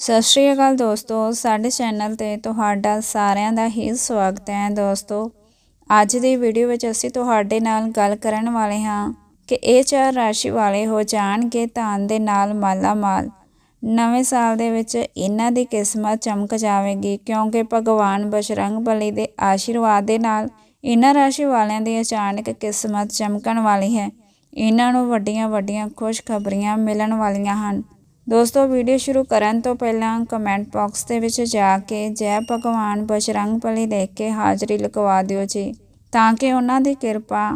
ਸਤਿ ਸ਼੍ਰੀ ਅਕਾਲ ਦੋਸਤੋ, ਸਾਡੇ ਚੈਨਲ ਤੇ ਤੁਹਾਡਾ ਸਾਰਿਆਂ ਦਾ ਹੀ ਸਵਾਗਤ ਹੈ ਦੋਸਤੋ। ਅੱਜ ਦੀ ਵੀਡੀਓ ਵਿੱਚ ਅਸੀਂ ਤੁਹਾਡੇ ਨਾਲ ਗੱਲ ਕਰਨ ਵਾਲੇ ਹਾਂ ਕਿ ਇਹ ਚਾਰ ਰਾਸ਼ੀ ਵਾਲੇ ਹੋ ਜਾਣਗੇ ਧਨ ਦੇ ਨਾਲ ਮਾਲਾ ਮਾਲ ਨਵੇਂ ਸਾਲ ਦੇ ਵਿੱਚ ਇਹਨਾਂ ਦੀ ਕਿਸਮਤ ਚਮਕ ਜਾਵੇਗੀ ਕਿਉਂਕਿ ਭਗਵਾਨ ਬਜਰੰਗ ਬਲੀ ਦੇ ਆਸ਼ੀਰਵਾਦ ਦੇ ਨਾਲ ਇਹਨਾਂ ਰਾਸ਼ੀ ਵਾਲਿਆਂ ਦੀ ਅਚਾਨਕ ਕਿਸਮਤ ਚਮਕਣ ਵਾਲੀ ਹੈ। ਇਹਨਾਂ ਨੂੰ ਵੱਡੀਆਂ ਵੱਡੀਆਂ ਖੁਸ਼ਖਬਰੀਆਂ ਮਿਲਣ ਵਾਲੀਆਂ ਹਨ। ਦੋਸਤੋ, ਵੀਡੀਓ ਸ਼ੁਰੂ ਕਰਨ ਤੋਂ ਪਹਿਲਾਂ ਕਮੈਂਟ ਬਾਕਸ ਦੇ ਵਿੱਚ ਜਾ ਕੇ ਜੈ ਭਗਵਾਨ ਬਜਰੰਗ ਬਲੀ ਲਿਖ ਕੇ ਹਾਜ਼ਰੀ ਲਗਵਾ ਦਿਓ ਜੀ, ਤਾਂ ਕਿ ਉਹਨਾਂ ਦੀ ਕਿਰਪਾ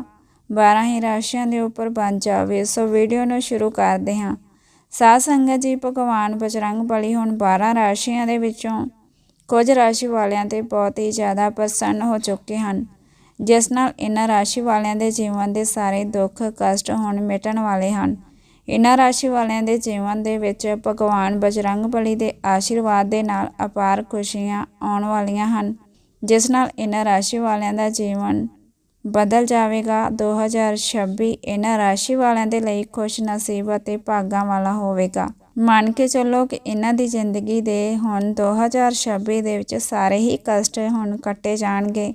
12 ਹੀ ਰਾਸ਼ੀਆਂ ਦੇ ਉੱਪਰ ਬਣ ਜਾਵੇ। ਸੋ, ਵੀਡੀਓ ਨੂੰ ਸ਼ੁਰੂ ਕਰਦੇ ਹਾਂ। ਸਾਧ ਸੰਗਤ ਜੀ, ਭਗਵਾਨ ਬਜਰੰਗ ਬਲੀ ਹੁਣ 12 ਰਾਸ਼ੀਆਂ ਦੇ ਵਿੱਚੋਂ ਕੁਝ ਰਾਸ਼ੀ ਵਾਲਿਆਂ ਤੇ ਬਹੁਤ ਹੀ ਜ਼ਿਆਦਾ ਪ੍ਰਸੰਨ ਹੋ ਚੁੱਕੇ ਹਨ, ਜਿਸ ਨਾਲ ਇਹਨਾਂ ਰਾਸ਼ੀ ਵਾਲਿਆਂ ਦੇ ਜੀਵਨ ਦੇ ਸਾਰੇ ਦੁੱਖ, ਕਸ਼ਟ ਹੁਣ ਮਿਟਣ ਵਾਲੇ ਹਨ। ਇਹਨਾਂ ਰਾਸ਼ੀ ਵਾਲਿਆਂ ਦੇ ਜੀਵਨ ਦੇ ਵਿੱਚ ਭਗਵਾਨ ਬਜਰੰਗ ਬਲੀ ਦੇ ਆਸ਼ੀਰਵਾਦ ਦੇ ਨਾਲ ਅਪਾਰ ਖੁਸ਼ੀਆਂ ਆਉਣ ਵਾਲੀਆਂ ਹਨ, ਜਿਸ ਨਾਲ ਇਹਨਾਂ ਰਾਸ਼ੀ ਵਾਲਿਆਂ ਦਾ ਜੀਵਨ ਬਦਲ ਜਾਵੇਗਾ। 2026 ਇਹਨਾਂ ਰਾਸ਼ੀ ਵਾਲਿਆਂ ਦੇ ਲਈ ਖੁਸ਼ ਨਸੀਬ ਅਤੇ ਭਾਗਾਂ ਵਾਲਾ ਹੋਵੇਗਾ। ਮੰਨ ਕੇ ਚੱਲੋ ਕਿ ਇਹਨਾਂ ਦੀ ਜ਼ਿੰਦਗੀ ਦੇ ਹੁਣ 2026 ਦੇ ਵਿੱਚ ਸਾਰੇ ਹੀ ਕਸ਼ਟ ਹੁਣ ਕੱਟੇ ਜਾਣਗੇ।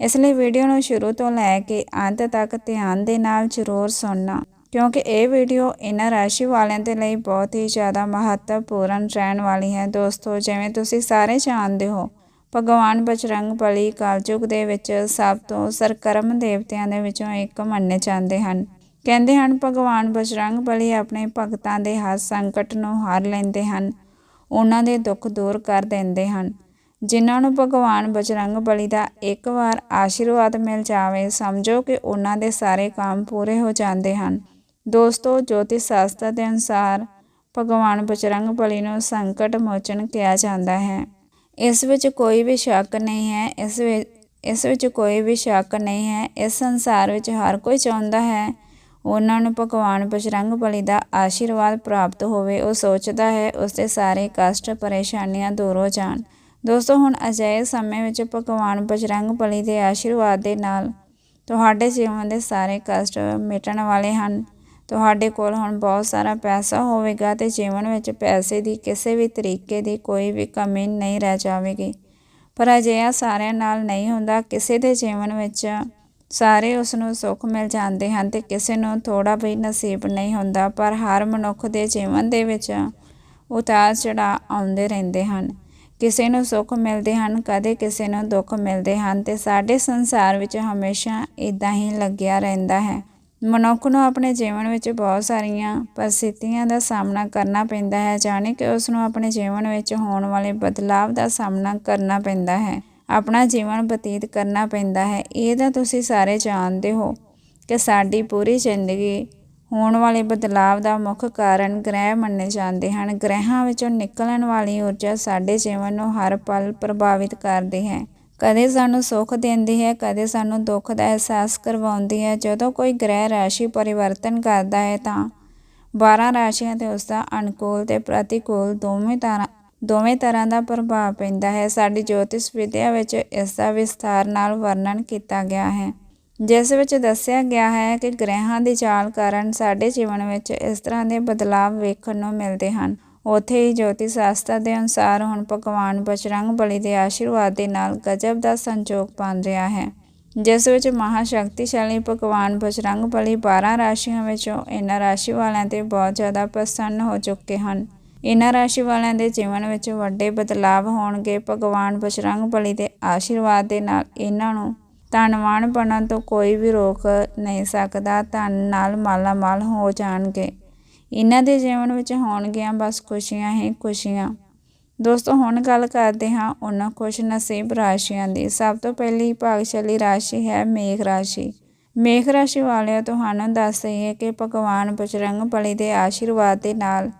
ਇਸ ਲਈ ਵੀਡੀਓ ਨੂੰ ਸ਼ੁਰੂ ਤੋਂ ਲੈ ਕੇ ਅੰਤ ਤੱਕ ਧਿਆਨ ਦੇ ਨਾਲ ਜ਼ਰੂਰ ਸੁਣਨਾ। ਕਿਉਂਕਿ ਇਹ ਵੀਡੀਓ ਇਹਨਾਂ ਰਾਸ਼ੀ ਵਾਲਿਆਂ ਦੇ ਲਈ ਬਹੁਤ ਹੀ ਜ਼ਿਆਦਾ ਮਹੱਤਵਪੂਰਨ ਰਹਿਣ ਵਾਲੀ ਹੈ। ਦੋਸਤੋ, ਜਿਵੇਂ ਤੁਸੀਂ ਸਾਰੇ ਜਾਣਦੇ ਹੋ, ਭਗਵਾਨ ਬਜਰੰਗ ਬਲੀ ਕਲਯੁਗ ਦੇ ਵਿੱਚ ਸਭ ਤੋਂ ਸਰਕਰਮ ਦੇਵਤਿਆਂ ਦੇ ਵਿੱਚੋਂ ਇੱਕ ਮੰਨੇ ਜਾਂਦੇ ਹਨ। ਕਹਿੰਦੇ ਹਨ, ਭਗਵਾਨ ਬਜਰੰਗ ਬਲੀ ਆਪਣੇ ਭਗਤਾਂ ਦੇ ਹਰ ਸੰਕਟ ਨੂੰ ਹਾਰ ਲੈਂਦੇ ਹਨ, ਉਹਨਾਂ ਦੇ ਦੁੱਖ ਦੂਰ ਕਰ ਦਿੰਦੇ ਹਨ। ਜਿਨ੍ਹਾਂ ਨੂੰ ਭਗਵਾਨ ਬਜਰੰਗ ਬਲੀ ਦਾ ਇੱਕ ਵਾਰ ਆਸ਼ੀਰਵਾਦ ਮਿਲ ਜਾਵੇ, ਸਮਝੋ ਕਿ ਉਹਨਾਂ ਦੇ ਸਾਰੇ ਕੰਮ ਪੂਰੇ ਹੋ ਜਾਂਦੇ ਹਨ। ਦੋਸਤੋ ਜੋਤਿਸ਼ ਸ਼ਾਸਤਰ ਦੇ ਅਨੁਸਾਰ ਭਗਵਾਨ ਬਜਰੰਗ ਬਲੀ ਨੂੰ ਸੰਕਟ ਮੋਚਨ ਕਿਹਾ ਜਾਂਦਾ ਹੈ। ਇਸ ਵਿੱਚ ਕੋਈ ਵੀ ਸ਼ੱਕ ਨਹੀਂ ਹੈ, ਇਸ ਵਿੱਚ ਇਸ ਵਿੱਚ ਕੋਈ ਵੀ ਸ਼ੱਕ ਨਹੀਂ ਹੈ, ਇਸ ਸੰਸਾਰ ਵਿੱਚ ਹਰ ਕੋਈ ਚਾਹੁੰਦਾ ਹੈ, ਉਹਨਾਂ ਨੂੰ ਭਗਵਾਨ ਬਜਰੰਗ ਬਲੀ ਦਾ ਆਸ਼ੀਰਵਾਦ ਪ੍ਰਾਪਤ ਹੋਵੇ। ਉਹ ਸੋਚਦਾ ਹੈ, ਉਸ ਦੇ ਸਾਰੇ ਕਸ਼ਟ, ਪਰੇਸ਼ਾਨੀਆਂ ਦੂਰ ਹੋ ਜਾਣ। ਦੋਸਤੋ, ਹੁਣ ਅਜਿਹੇ ਸਮੇਂ ਵਿੱਚ ਭਗਵਾਨ ਬਜਰੰਗ ਬਲੀ ਦੇ ਆਸ਼ੀਰਵਾਦ ਦੇ ਨਾਲ ਤੁਹਾਡੇ ਜੀਵਨ ਦੇ ਸਾਰੇ ਕਸ਼ਟ ਮਿਟਣ ਵਾਲੇ ਹਨ। ਤੁਹਾਡੇ ਕੋਲ ਹੁਣ ਬਹੁਤ ਸਾਰਾ ਪੈਸਾ ਹੋਵੇਗਾ ਤੇ ਜੀਵਨ ਵਿੱਚ ਪੈਸੇ ਦੀ ਕਿਸੇ ਵੀ ਤਰੀਕੇ ਦੀ ਕੋਈ ਵੀ ਕਮੀ ਨਹੀਂ ਰਹਿ ਜਾਵੇਗੀ। ਪਰ ਅਜਿਹਾ ਸਾਰਿਆਂ ਨਾਲ ਨਹੀਂ ਹੁੰਦਾ। ਕਿਸੇ ਦੇ ਜੀਵਨ ਵਿੱਚ ਸਾਰੇ ਉਸ ਨੂੰ ਸੁੱਖ ਮਿਲ ਜਾਂਦੇ ਹਨ ਤੇ ਕਿਸੇ ਨੂੰ ਥੋੜਾ ਵੀ ਨਸੀਬ ਨਹੀਂ ਹੁੰਦਾ। ਪਰ ਹਰ ਮਨੁੱਖ ਦੇ ਜੀਵਨ ਦੇ ਵਿੱਚ ਉਤਾਰ ਚੜਾ ਆਉਂਦੇ ਰਹਿੰਦੇ ਹਨ। ਕਿਸੇ ਨੂੰ ਸੁੱਖ ਮਿਲਦੇ ਹਨ, ਕਦੇ ਕਿਸੇ ਨੂੰ ਦੁੱਖ ਮਿਲਦੇ ਹਨ ਤੇ ਸਾਡੇ ਸੰਸਾਰ ਵਿੱਚ ਹਮੇਸ਼ਾ ਇਦਾਂ ਹੀ ਲੱਗਿਆ ਰਹਿੰਦਾ ਹੈ। ਮਨੁੱਖ ਨੂੰ ਆਪਣੇ ਜੀਵਨ ਵਿੱਚ ਬਹੁਤ ਸਾਰੀਆਂ ਪਰਿਸਥਿਤੀਆਂ ਦਾ ਸਾਹਮਣਾ ਕਰਨਾ ਪੈਂਦਾ ਹੈ, ਜਾਣੇ ਕਿ ਉਸ ਨੂੰ ਆਪਣੇ ਜੀਵਨ ਵਿੱਚ ਹੋਣ ਵਾਲੇ ਬਦਲਾਵ ਦਾ ਸਾਹਮਣਾ ਕਰਨਾ ਪੈਂਦਾ ਹੈ, ਆਪਣਾ ਜੀਵਨ ਬਤੀਤ ਕਰਨਾ ਪੈਂਦਾ ਹੈ। ਇਹ ਤਾਂ ਤੁਸੀਂ ਸਾਰੇ ਜਾਣਦੇ ਹੋ ਕਿ ਸਾਡੀ ਪੂਰੀ ਜ਼ਿੰਦਗੀ ਹੋਣ ਵਾਲੇ ਬਦਲਾਵ ਦਾ ਮੁੱਖ ਕਾਰਨ ਗ੍ਰਹਿ ਮੰਨੇ ਜਾਂਦੇ ਹਨ। ਗ੍ਰਹਿਾਂ ਵਿੱਚੋਂ ਨਿਕਲਣ ਵਾਲੀ ਊਰਜਾ ਸਾਡੇ ਜੀਵਨ ਨੂੰ ਹਰ ਪਲ ਪ੍ਰਭਾਵਿਤ ਕਰਦੀ ਹੈ। ਕਦੇ ਸਾਨੂੰ ਸੁੱਖ ਦਿੰਦੀ ਹੈ, ਕਦੇ ਸਾਨੂੰ ਦੁੱਖ ਦਾ ਅਹਿਸਾਸ ਕਰਵਾਉਂਦੀ ਹੈ। ਜਦੋਂ ਕੋਈ ਗ੍ਰਹਿ ਰਾਸ਼ੀ ਪਰਿਵਰਤਨ ਕਰਦਾ ਹੈ ਤਾਂ 12 ਰਾਸ਼ੀਆਂ ਤੇ ਉਸ ਦਾ ਅਨੁਕੂਲ ਤੇ ਪ੍ਰਤੀਕੂਲ ਦੋਵੇਂ ਤਰ੍ਹਾਂ ਦੋਵੇਂ ਤਰ੍ਹਾਂ ਦਾ ਪ੍ਰਭਾਵ ਪੈਂਦਾ ਹੈ। ਸਾਡੀ ਜੋਤਿਸ਼ ਵਿਦਿਆ ਵਿੱਚ ਇਸ ਦਾ ਵਿਸਥਾਰ ਨਾਲ ਵਰਣਨ ਕੀਤਾ ਗਿਆ ਹੈ। ਜਿਸ ਵਿੱਚ ਦੱਸਿਆ ਗਿਆ ਹੈ ਕਿ ਗ੍ਰਹਿਾਂ ਦੀ ਚਾਲ ਕਾਰਨ ਸਾਡੇ ਜੀਵਨ ਵਿੱਚ ਇਸ ਤਰ੍ਹਾਂ ਦੇ ਬਦਲਾਅ ਵੇਖਣ ਨੂੰ ਮਿਲਦੇ ਹਨ। ਉਥੇ ਹੀ ਜੋਤੀ ਸ਼ਾਸਤਰ ਦੇ ਅਨੁਸਾਰ ਹੁਣ ਭਗਵਾਨ ਬਜਰੰਗ ਬਲੀ ਦੇ ਆਸ਼ੀਰਵਾਦ ਦੇ ਨਾਲ ਗਜਬ ਦਾ ਸੰਜੋਗ ਬਣ ਰਿਹਾ ਹੈ। ਜਿਸ ਵਿੱਚ ਮਹਾ ਸ਼ਕਤੀਸ਼ਾਲੀ ਭਗਵਾਨ ਬਜਰੰਗ ਬਲੀ 12 ਰਾਸ਼ੀਆਂ ਵਿੱਚੋਂ ਇਹਨਾਂ ਰਾਸ਼ੀ ਵਾਲਿਆਂ ਤੇ ਬਹੁਤ ਜ਼ਿਆਦਾ ਪ੍ਰਸੰਨ ਹੋ ਚੁੱਕੇ ਹਨ। ਇਹਨਾਂ ਰਾਸ਼ੀ ਵਾਲਿਆਂ ਦੇ ਜੀਵਨ ਵਿੱਚ ਵੱਡੇ ਬਦਲਾਅ ਹੋਣਗੇ। ਭਗਵਾਨ ਬਜਰੰਗ ਬਲੀ ਦੇ ਆਸ਼ੀਰਵਾਦ ਦੇ ਨਾਲ ਇਹਨਾਂ ਨੂੰ ਧਨਵਾਨ ਬਣਨ ਤੋਂ ਕੋਈ ਵੀ ਰੋਕ ਨਹੀਂ ਸਕਦਾ। ਧਨ ਨਾਲ ਮਾਲਾ ਮਾਲ ਹੋ ਜਾਣਗੇ। ਇਹਨਾਂ ਦੇ ਜੀਵਨ ਵਿੱਚ ਹੋਣਗੀਆਂ ਬਸ ਖੁਸ਼ੀਆਂ ਹੀ ਖੁਸ਼ੀਆਂ। ਦੋਸਤੋ, ਹੁਣ ਗੱਲ ਕਰਦੇ ਹਾਂ ਉਹਨਾਂ ਖੁਸ਼ ਨਸੀਬ ਰਾਸ਼ੀਆਂ ਦੀ। ਸਭ ਤੋਂ ਪਹਿਲੀ ਭਾਗਸ਼ਾਲੀ ਰਾਸ਼ੀ ਹੈ ਮੇਘ ਰਾਸ਼ੀ। ਮੇਘ ਰਾਸ਼ੀ ਵਾਲਿਆਂ ਤੁਹਾਨੂੰ ਦੱਸ ਦਈਏ ਕਿ ਭਗਵਾਨ ਬਜਰੰਗ ਬਲੀ ਦੇ ਆਸ਼ੀਰਵਾਦ ਦੇ ਨਾਲ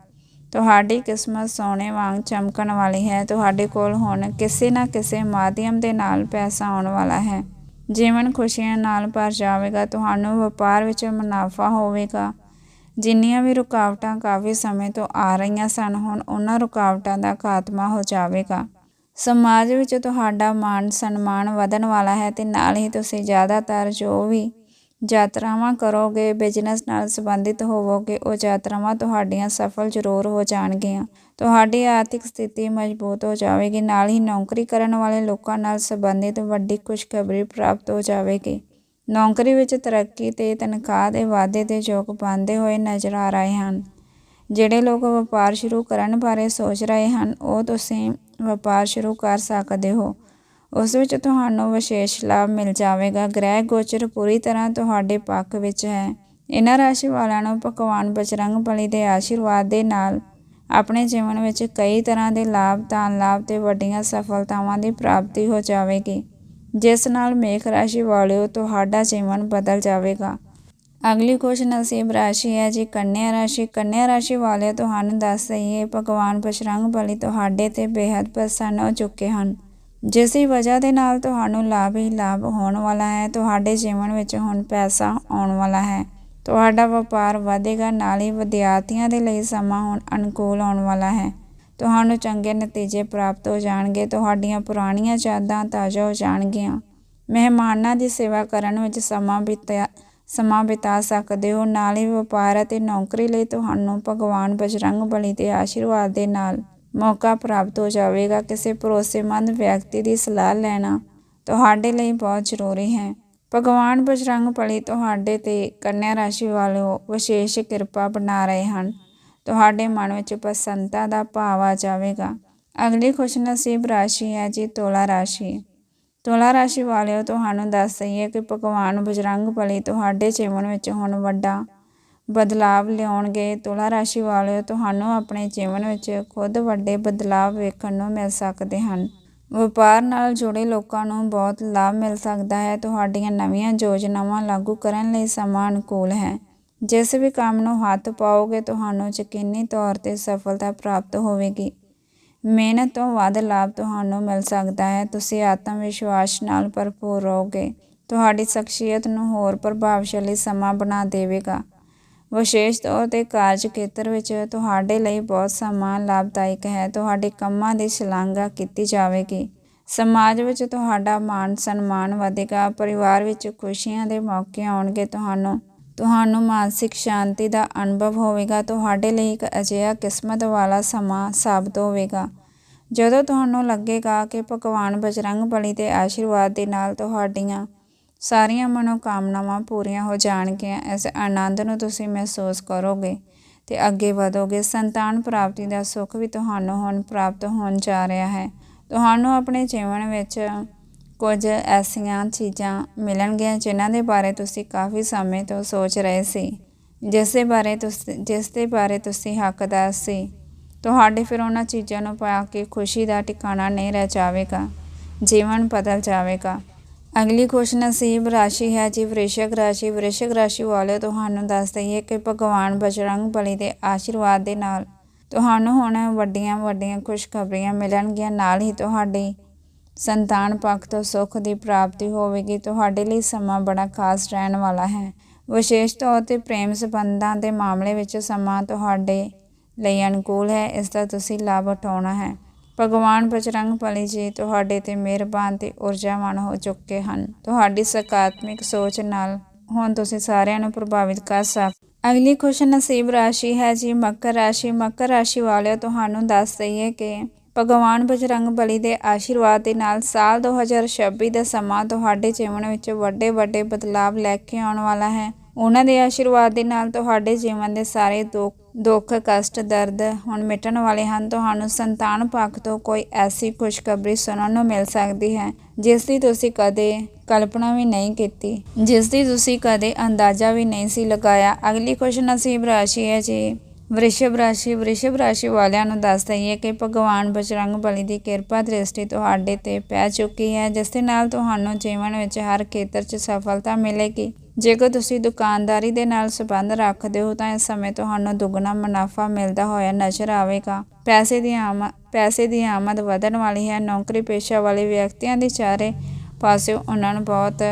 ਤੁਹਾਡੀ ਕਿਸਮਤ ਸੋਨੇ ਵਾਂਗ ਚਮਕਣ ਵਾਲੀ ਹੈ। ਤੁਹਾਡੇ ਕੋਲ ਹੁਣ ਕਿਸੇ ਨਾ ਕਿਸੇ ਮਾਧਿਅਮ ਦੇ ਨਾਲ ਪੈਸਾ ਆਉਣ ਵਾਲਾ ਹੈ। ਜੀਵਨ ਖੁਸ਼ੀਆਂ ਨਾਲ ਭਰ ਜਾਵੇਗਾ। ਤੁਹਾਨੂੰ ਵਪਾਰ ਵਿੱਚ ਮੁਨਾਫਾ ਹੋਵੇਗਾ। ਜਿੰਨੀਆਂ ਵੀ ਰੁਕਾਵਟਾਂ ਕਾਫੀ ਸਮੇਂ ਤੋਂ ਆ ਰਹੀਆਂ ਸਨ, ਹੁਣ ਉਹਨਾਂ ਰੁਕਾਵਟਾਂ ਦਾ ਖਾਤਮਾ ਹੋ ਜਾਵੇਗਾ। ਸਮਾਜ ਵਿੱਚ ਤੁਹਾਡਾ ਮਾਣ, ਸਨਮਾਨ ਵਧਣ ਵਾਲਾ ਹੈ ਤੇ ਨਾਲ ਹੀ ਤੁਸੀਂ ਜ਼ਿਆਦਾਤਰ ਜੋ ਵੀ ਯਾਤਰਾਵਾਂ ਕਰੋਗੇ ਬਿਜ਼ਨਸ ਨਾਲ ਸੰਬੰਧਿਤ ਹੋਵੋਗੇ, ਉਹ ਯਾਤਰਾਵਾਂ ਤੁਹਾਡੀਆਂ ਸਫਲ ਜ਼ਰੂਰ ਹੋ ਜਾਣਗੀਆਂ। ਤੁਹਾਡੀ ਆਰਥਿਕ ਸਥਿਤੀ ਮਜ਼ਬੂਤ ਹੋ ਜਾਵੇਗੀ, ਨਾਲ ਹੀ ਨੌਕਰੀ ਕਰਨ ਵਾਲੇ ਲੋਕਾਂ ਨਾਲ ਸੰਬੰਧਿਤ ਵੱਡੀ ਖੁਸ਼ਖਬਰੀ ਪ੍ਰਾਪਤ ਹੋ ਜਾਵੇਗੀ। ਨੌਕਰੀ ਵਿੱਚ ਤਰੱਕੀ ਤੇ ਤਨਖਾਹ ਦੇ ਵਾਧੇ ਦੇ ਯੋਗ ਬਣਦੇ ਹੋਏ ਨਜ਼ਰ ਆ ਰਹੇ ਹਨ। ਜਿਹੜੇ ਲੋਕ ਵਪਾਰ ਸ਼ੁਰੂ ਕਰਨ ਬਾਰੇ ਸੋਚ ਰਹੇ ਹਨ, ਉਹ ਤੁਸੀਂ ਵਪਾਰ ਸ਼ੁਰੂ ਕਰ ਸਕਦੇ ਹੋ। ਉਸ ਵਿੱਚ ਤੁਹਾਨੂੰ ਵਿਸ਼ੇਸ਼ ਲਾਭ ਮਿਲ ਜਾਵੇਗਾ। ਗ੍ਰਹਿ ਗੋਚਰ ਪੂਰੀ ਤਰ੍ਹਾਂ ਤੁਹਾਡੇ ਪੱਖ ਵਿੱਚ ਹੈ। ਇਹਨਾਂ ਰਾਸ਼ੀ ਵਾਲਿਆਂ ਨੂੰ ਭਗਵਾਨ ਬਜਰੰਗ ਬਲੀ ਦੇ ਆਸ਼ੀਰਵਾਦ ਦੇ ਨਾਲ ਆਪਣੇ ਜੀਵਨ ਵਿੱਚ ਕਈ ਤਰ੍ਹਾਂ ਦੇ ਲਾਭ, ਧਨ ਲਾਭ ਤੇ ਵੱਡੀਆਂ ਸਫਲਤਾਵਾਂ ਦੀ ਪ੍ਰਾਪਤੀ ਹੋ ਜਾਵੇਗੀ। ਜਿਸ ਨਾਲ ਮੇਖ ਰਾਸ਼ੀ ਵਾਲਿਓ ਤੁਹਾਡਾ ਜੀਵਨ ਬਦਲ ਜਾਵੇਗਾ। ਅਗਲੀ ਖੁਸ਼ ਨਸੀਬ ਰਾਸ਼ੀ ਹੈ ਜੀ ਕੰਨਿਆ ਰਾਸ਼ੀ। ਕੰਨਿਆ ਰਾਸ਼ੀ ਵਾਲੇ ਤੁਹਾਨੂੰ ਦੱਸ ਦਈਏ, ਭਗਵਾਨ ਬਸ਼ਰੰਗ ਬਲੀ ਤੁਹਾਡੇ ਤੇ ਬੇहद ਪ੍ਰਸੰਨ ਹੋ ਚੁੱਕੇ ਹਨ। ਜਿਸ ਦੀ ਵਜ੍ਹਾ ਦੇ ਨਾਲ ਤੁਹਾਨੂੰ ਲਾਭ ਹੀ ਲਾਭ ਹੋਣ ਵਾਲਾ ਹੈ। ਤੁਹਾਡੇ ਜੀਵਨ ਵਿੱਚ ਹੁਣ ਪੈਸਾ ਆਉਣ ਵਾਲਾ ਹੈ। ਤੁਹਾਡਾ ਵਪਾਰ ਵਧੇਗਾ, ਨਾਲ ਹੀ ਵਿਦਿਆਰਥੀਆਂ ਦੇ ਲਈ ਸਮਾਂ ਹੁਣ ਅਨੁਕੂਲ ਆਉਣ ਵਾਲਾ ਹੈ। ਤੁਹਾਨੂੰ ਚੰਗੇ ਨਤੀਜੇ ਪ੍ਰਾਪਤ ਹੋ ਜਾਣਗੇ, ਤੁਹਾਡੀਆਂ ਪੁਰਾਣੀਆਂ ਯਾਦਾਂ ਤਾਜ਼ਾ ਹੋ ਜਾਣਗੀਆਂ। ਮਹਿਮਾਨਾਂ ਦੀ ਸੇਵਾ ਕਰਨ ਵਿੱਚ ਸਮਾਂ ਬਿਤਾ ਸਮਾਂ ਬਿਤਾ ਸਕਦੇ ਹੋ। ਨਾਲ ਹੀ ਵਪਾਰ ਅਤੇ ਨੌਕਰੀ ਲਈ ਤੁਹਾਨੂੰ ਭਗਵਾਨ ਬਜਰੰਗ ਬਲੀ ਦੇ ਆਸ਼ੀਰਵਾਦ ਦੇ ਨਾਲ ਮੌਕਾ ਪ੍ਰਾਪਤ ਹੋ ਜਾਵੇਗਾ। ਕਿਸੇ ਭਰੋਸੇਮੰਦ ਵਿਅਕਤੀ ਦੀ ਸਲਾਹ ਲੈਣਾ ਤੁਹਾਡੇ ਲਈ ਬਹੁਤ ਜ਼ਰੂਰੀ ਹੈ। ਭਗਵਾਨ ਬਜਰੰਗ ਬਲੀ ਤੁਹਾਡੇ ਤੇ ਕੰਨਿਆ ਰਾਸ਼ੀ ਵਾਲਿਓ ਵਿਸ਼ੇਸ਼ ਕਿਰਪਾ ਬਣਾ ਰਹੇ ਹਨ। ਤੁਹਾਡੇ ਮਨ ਵਿੱਚ ਪ੍ਰਸੰਨਤਾ ਦਾ ਭਾਵ ਆ ਜਾਵੇਗਾ। ਅਗਲੀ ਖੁਸ਼ਨਸੀਬ ਰਾਸ਼ੀ ਹੈ ਜੀ ਤੋਲਾ ਰਾਸ਼ੀ। ਤੋਲਾ ਰਾਸ਼ੀ ਵਾਲਿਓ, ਤੁਹਾਨੂੰ ਦੱਸ ਦਈਏ ਕਿ ਭਗਵਾਨ ਬਜਰੰਗ ਬਲੀ ਤੁਹਾਡੇ ਜੀਵਨ ਵਿੱਚ ਹੁਣ ਵੱਡਾ ਬਦਲਾਵ ਲਿਆਉਣਗੇ। ਤੁਲਾ ਰਾਸ਼ੀ ਵਾਲਿਓ, ਤੁਹਾਨੂੰ ਆਪਣੇ ਜੀਵਨ ਵਿੱਚ ਖੁਦ ਵੱਡੇ ਬਦਲਾਵ ਵੇਖਣ ਨੂੰ ਮਿਲ ਸਕਦੇ ਹਨ। ਵਪਾਰ ਨਾਲ ਜੁੜੇ ਲੋਕਾਂ ਨੂੰ ਬਹੁਤ ਲਾਭ ਮਿਲ ਸਕਦਾ ਹੈ। ਤੁਹਾਡੀਆਂ ਨਵੀਆਂ ਯੋਜਨਾਵਾਂ ਲਾਗੂ ਕਰਨ ਲਈ ਸਮਾਂ ਅਨੁਕੂਲ ਹੈ। ਜਿਸ ਵੀ ਕੰਮ ਨੂੰ ਹੱਥ ਪਾਓਗੇ, ਤੁਹਾਨੂੰ ਯਕੀਨੀ ਤੌਰ ਤੇ ਸਫਲਤਾ ਪ੍ਰਾਪਤ ਹੋਵੇਗੀ। ਮਿਹਨਤ ਤੋਂ ਵੱਧ ਲਾਭ ਤੁਹਾਨੂੰ ਮਿਲ ਸਕਦਾ ਹੈ। ਤੁਸੀਂ ਆਤਮ ਵਿਸ਼ਵਾਸ ਨਾਲ ਭਰਪੂਰ ਰਹੋਗੇ। ਤੁਹਾਡੀ ਸ਼ਖਸੀਅਤ ਨੂੰ ਹੋਰ ਪ੍ਰਭਾਵਸ਼ਾਲੀ ਸਮਾਂ ਬਣਾ ਦੇਵੇਗਾ। ਵਿਸ਼ੇਸ਼ ਤੌਰ ਤੇ ਕਾਰਜ ਖੇਤਰ ਵਿੱਚ ਤੁਹਾਡੇ ਲਈ ਬਹੁਤ ਸਮਾਂ ਲਾਭਦਾਇਕ ਹੈ। ਤੁਹਾਡੇ ਕੰਮਾਂ ਦੀ ਸ਼ਲਾਘਾ ਕੀਤੀ ਜਾਵੇਗੀ। ਸਮਾਜ ਵਿੱਚ ਤੁਹਾਡਾ ਮਾਣ ਸਨਮਾਨ ਵਧੇਗਾ। ਪਰਿਵਾਰ ਵਿੱਚ ਖੁਸ਼ੀਆਂ ਦੇ ਮੌਕੇ ਆਉਣਗੇ। ਤੁਹਾਨੂੰ ਤੁਹਾਨੂੰ ਮਾਨਸਿਕ ਸ਼ਾਂਤੀ ਦਾ ਅਨੁਭਵ ਹੋਵੇਗਾ। ਤੁਹਾਡੇ ਲਈ ਇੱਕ ਅਜਿਹਾ ਕਿਸਮਤ ਵਾਲਾ ਸਮਾਂ ਸਾਬਤ ਹੋਵੇਗਾ। ਜਦੋਂ ਤੁਹਾਨੂੰ ਲੱਗੇਗਾ ਕਿ ਭਗਵਾਨ ਬਜਰੰਗ ਬਲੀ ਦੇ ਆਸ਼ੀਰਵਾਦ ਦੇ ਨਾਲ ਤੁਹਾਡੀਆਂ ਸਾਰੀਆਂ ਮਨੋਕਾਮਨਾਵਾਂ ਪੂਰੀਆਂ ਹੋ ਜਾਣਗੀਆਂ, ਇਸ ਆਨੰਦ ਨੂੰ ਤੁਸੀਂ ਮਹਿਸੂਸ ਕਰੋਗੇ ਤੇ ਅੱਗੇ ਵਧੋਗੇ। ਸੰਤਾਨ ਪ੍ਰਾਪਤੀ ਦਾ ਸੁੱਖ ਵੀ ਤੁਹਾਨੂੰ ਹੁਣ ਪ੍ਰਾਪਤ ਹੋਣ ਜਾ ਰਿਹਾ ਹੈ। ਤੁਹਾਨੂੰ ਆਪਣੇ ਜੀਵਨ ਵਿੱਚ ਕੁਝ ਐਸੀਆਂ ਚੀਜ਼ਾਂ ਮਿਲਣਗੀਆਂ ਜਿਨ੍ਹਾਂ ਦੇ ਬਾਰੇ ਤੁਸੀਂ ਕਾਫੀ ਸਮੇਂ ਤੋਂ ਸੋਚ ਰਹੇ ਸੀ, ਜਿਸ ਦੇ ਬਾਰੇ ਤੁਸੀਂ, ਜਿਸ ਦੇ ਬਾਰੇ ਤੁਸੀਂ ਹੱਕਦਾਰ ਸੀ। ਤੁਹਾਡੇ ਫਿਰ ਉਹਨਾਂ ਚੀਜ਼ਾਂ ਨੂੰ ਪਾ ਕੇ ਖੁਸ਼ੀ ਦਾ ਟਿਕਾਣਾ ਨਹੀਂ ਰਹਿ ਜਾਵੇਗਾ, ਜੀਵਨ ਬਦਲ ਜਾਵੇਗਾ। ਅਗਲੀ ਖੁਸ਼ ਨਸੀਬ ਰਾਸ਼ੀ ਹੈ ਜੀ ਵ੍ਰਿਸ਼ਕ ਰਾਸ਼ੀ। ਵ੍ਰਿਸ਼ਕ ਰਾਸ਼ੀ ਵਾਲੇ ਤੁਹਾਨੂੰ ਦੱਸ ਦਈਏ ਕਿ ਭਗਵਾਨ ਬਜਰੰਗ ਬਲੀ ਦੇ ਆਸ਼ੀਰਵਾਦ ਦੇ ਨਾਲ ਤੁਹਾਨੂੰ ਹੁਣ ਵੱਡੀਆਂ ਵੱਡੀਆਂ ਖੁਸ਼ਖਬਰੀਆਂ ਮਿਲਣਗੀਆਂ, ਨਾਲ ਹੀ ਤੁਹਾਡੀ ਸੰਤਾਨ ਪੱਖ ਤੋਂ ਸੁੱਖ ਦੀ ਪ੍ਰਾਪਤੀ ਹੋਵੇਗੀ, ਤੁਹਾਡੇ ਲਈ ਸਮਾਂ ਬੜਾ ਖਾਸ ਰਹਿਣ ਵਾਲਾ ਹੈ। ਵਿਸ਼ੇਸ਼ ਤੌਰ ਤੇ ਪ੍ਰੇਮ ਸੰਬੰਧਾਂ ਦੇ ਮਾਮਲੇ ਵਿੱਚ ਸਮਾਂ ਤੁਹਾਡੇ ਲਈ ਅਨੁਕੂਲ ਹੈ, ਇਸ ਦਾ ਤੁਸੀਂ ਲਾਭ ਉਠਾਉਣਾ ਹੈ। ਭਗਵਾਨ ਬਜਰੰਗ ਬਲੀ ਜੀ ਤੁਹਾਡੇ ਤੇ ਮਿਹਰਬਾਨ ਤੇ ਊਰਜਾਵਾਨ ਹੋ ਚੁੱਕੇ ਹਨ। ਤੁਹਾਡੀ ਸਕਾਰਾਤਮਕ ਸੋਚ ਨਾਲ ਹੁਣ ਤੁਸੀਂ ਸਾਰਿਆਂ ਨੂੰ ਪ੍ਰਭਾਵਿਤ ਕਰ ਸਕ ਅਗਲੀ ਖੁਸ਼ ਨਸੀਬ ਰਾਸ਼ੀ ਹੈ ਜੀ, ਮਕਰ ਰਾਸ਼ੀ। ਮਕਰ ਰਾਸ਼ੀ ਵਾਲਿਓ, ਤੁਹਾਨੂੰ ਦੱਸ ਦਈਏ ਕਿ ਭਗਵਾਨ ਬਜਰੰਗ ਬਲੀ ਦੇ ਆਸ਼ੀਰਵਾਦ ਦੇ ਨਾਲ ਸਾਲ 2026 ਦਾ ਸਮਾਂ ਤੁਹਾਡੇ ਜੀਵਨ ਵਿੱਚ ਵੱਡੇ ਵੱਡੇ ਬਦਲਾਵ ਲੈ ਕੇ ਆਉਣ ਵਾਲਾ ਹੈ। ਉਹਨਾਂ ਦੇ ਆਸ਼ੀਰਵਾਦ ਦੇ ਨਾਲ ਤੁਹਾਡੇ ਜੀਵਨ ਦੇ ਸਾਰੇ ਦੁੱਖ ਦੁੱਖ, ਕਸ਼ਟ, ਦਰਦ ਹੁਣ ਮਿਟਣ ਵਾਲੇ ਹਨ। ਤੁਹਾਨੂੰ ਸੰਤਾਨ ਪੱਖ ਤੋਂ ਕੋਈ ਐਸੀ ਖੁਸ਼ਖਬਰੀ ਸੁਣਨ ਨੂੰ ਮਿਲ ਸਕਦੀ ਹੈ, ਜਿਸ ਦੀ ਤੁਸੀਂ ਕਦੇ ਕਲਪਨਾ ਵੀ ਨਹੀਂ ਕੀਤੀ, ਜਿਸ ਦੀ ਤੁਸੀਂ ਕਦੇ ਅੰਦਾਜ਼ਾ ਵੀ ਨਹੀਂ ਸੀ ਲਗਾਇਆ। ਅਗਲੀ ਖੁਸ਼ ਨਸੀਬ ਰਾਸ਼ੀ ਹੈ ਜੀ। ਵ੍ਰਿਸ਼ਭ ਰਾਸ਼ੀ ਵ੍ਰਿਸ਼ਭ ਰਾਸ਼ੀ ਵਾਲਿਆਂ ਨੂੰ ਦੱਸ ਦਈਏ ਕਿ ਭਗਵਾਨ ਬਜਰੰਗ ਬਲੀ ਦੀ ਕਿਰਪਾ ਦ੍ਰਿਸ਼ਟੀ ਤੁਹਾਡੇ ਤੇ ਪੈ ਚੁੱਕੀ ਹੈ, ਜਿਸ ਦੇ ਨਾਲ ਤੁਹਾਨੂੰ ਜੀਵਨ ਵਿੱਚ ਹਰ ਖੇਤਰ 'ਚ ਸਫਲਤਾ ਮਿਲੇਗੀ। ਜੇਕਰ ਤੁਸੀਂ ਦੁਕਾਨਦਾਰੀ ਦੇ ਨਾਲ ਸੰਬੰਧ ਰੱਖਦੇ ਹੋ, ਤਾਂ ਇਸ ਸਮੇਂ ਤੁਹਾਨੂੰ ਦੁੱਗਣਾ ਮੁਨਾਫਾ ਮਿਲਦਾ ਹੋਇਆ ਨਜ਼ਰ ਆਵੇਗਾ। ਪੈਸੇ ਦੀ ਆਮਦ ਪੈਸੇ ਦੀ ਆਮਦ ਵਧਣ ਵਾਲੀ ਹੈ। ਨੌਕਰੀ ਪੇਸ਼ਾ ਵਾਲੇ ਵਿਅਕਤੀਆਂ ਦੇ ਚਾਰੇ ਪਾਸੇ ਉਹਨਾਂ ਨੂੰ ਬਹੁਤ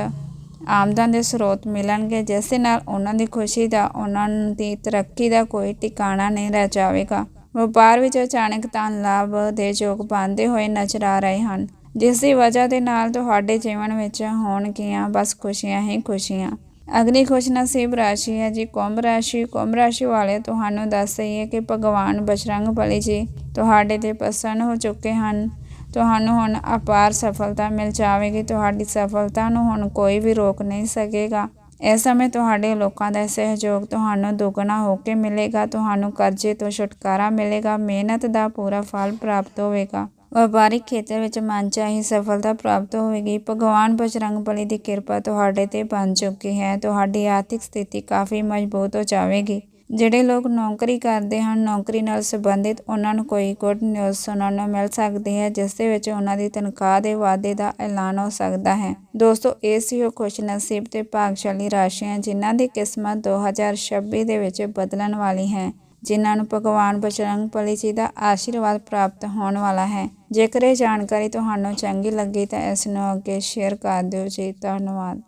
ਆਮਦਨ ਦੇ ਸਰੋਤ ਮਿਲਣਗੇ ਜਿਸ ਦੇ ਨਾਲ ਉਹਨਾਂ ਦੀ ਖੁਸ਼ੀ ਦਾ, ਉਹਨਾਂ ਦੀ ਤਰੱਕੀ ਦਾ ਕੋਈ ਟਿਕਾਣਾ ਨਹੀਂ ਰਹਿ ਜਾਵੇਗਾ। ਵਪਾਰ ਵਿੱਚ ਅਚਾਨਕ ਧਨ ਲਾਭ ਦੇ ਯੋਗ ਬਣਦੇ ਹੋਏ ਨਜ਼ਰ ਆ ਰਹੇ ਹਨ ਜਿਸ ਦੀ ਵਜ੍ਹਾ ਦੇ ਨਾਲ ਤੁਹਾਡੇ ਜੀਵਨ ਵਿੱਚ ਹੋਣਗੀਆਂ ਬਸ ਖੁਸ਼ੀਆਂ ਹੀ ਖੁਸ਼ੀਆਂ। ਅਗਲੀ ਖੁਸ਼ਨਸੀਬ ਰਾਸ਼ੀ ਹੈ ਜੀ। ਕੁੰਭ ਰਾਸ਼ੀ ਕੁੰਭ ਰਾਸ਼ੀ ਵਾਲੇ ਤੁਹਾਨੂੰ ਦੱਸ ਦਈਏ ਕਿ ਭਗਵਾਨ ਬਜਰੰਗ ਬਲੀ ਜੀ ਤੁਹਾਡੇ ਤੇ ਪ੍ਰਸੰਨ ਹੋ ਚੁੱਕੇ ਹਨ। ਤੁਹਾਨੂੰ ਹੁਣ ਅਪਾਰ ਸਫਲਤਾ ਮਿਲ ਜਾਵੇਗੀ, ਤੁਹਾਡੀ ਸਫਲਤਾ ਨੂੰ ਹੁਣ ਕੋਈ ਵੀ ਰੋਕ ਨਹੀਂ ਸਕੇਗਾ। ਇਸ ਸਮੇਂ ਤੁਹਾਡੇ ਲੋਕਾਂ ਦਾ ਸਹਿਯੋਗ ਤੁਹਾਨੂੰ ਦੁੱਗਣਾ ਹੋ ਕੇ ਮਿਲੇਗਾ, ਤੁਹਾਨੂੰ ਕਰਜ਼ੇ ਤੋਂ ਛੁਟਕਾਰਾ ਮਿਲੇਗਾ, ਮਿਹਨਤ ਦਾ ਪੂਰਾ ਫਲ ਪ੍ਰਾਪਤ ਹੋਵੇਗਾ। ਵਪਾਰਿਕ ਖੇਤਰ ਵਿੱਚ ਮਨਚਾਹੀ ਸਫਲਤਾ ਪ੍ਰਾਪਤ ਹੋਵੇਗੀ। ਭਗਵਾਨ ਬਜਰੰਗ ਬਲੀ ਦੀ ਕਿਰਪਾ ਤੁਹਾਡੇ ਤੇ ਬਣ ਚੁੱਕੀ ਹੈ, ਤੁਹਾਡੀ ਆਰਥਿਕ ਸਥਿਤੀ ਕਾਫੀ ਮਜ਼ਬੂਤ ਹੋ ਜਾਵੇਗੀ। ਜਿਹੜੇ ਲੋਕ ਨੌਕਰੀ ਕਰਦੇ ਹਨ, ਨੌਕਰੀ ਨਾਲ ਸੰਬੰਧਿਤ ਉਹਨਾਂ ਨੂੰ ਕੋਈ ਗੁੱਡ ਨਿਊਜ਼ ਸੁਣਨ ਨੂੰ ਮਿਲ ਸਕਦੀ ਹੈ, ਜਿਸ ਦੇ ਵਿੱਚ ਉਹਨਾਂ ਦੀ ਤਨਖਾਹ ਦੇ ਵਾਧੇ ਦਾ ਐਲਾਨ ਹੋ ਸਕਦਾ ਹੈ। ਦੋਸਤੋ, ਇਹ ਸੀ ਉਹ ਖੁਸ਼ਨਸੀਬ ਤੇ ਭਾਗਸ਼ਾਲੀ ਰਾਸ਼ੀਆਂ ਜਿਨ੍ਹਾਂ ਦੀ ਕਿਸਮਤ 2026 ਦੇ ਵਿੱਚ ਬਦਲਣ ਵਾਲੀ ਹੈ, ਜਿਨ੍ਹਾਂ ਨੂੰ ਭਗਵਾਨ ਬਜਰੰਗ ਬਲੀ ਜੀ ਦਾ ਆਸ਼ੀਰਵਾਦ ਪ੍ਰਾਪਤ ਹੋਣ ਵਾਲਾ ਹੈ। ਜੇਕਰ ਇਹ ਜਾਣਕਾਰੀ ਤੁਹਾਨੂੰ ਚੰਗੀ ਲੱਗੀ ਤਾਂ ਇਸ ਨੂੰ ਅੱਗੇ ਸ਼ੇਅਰ ਕਰ ਦਿਓ ਜੀ। ਧੰਨਵਾਦ।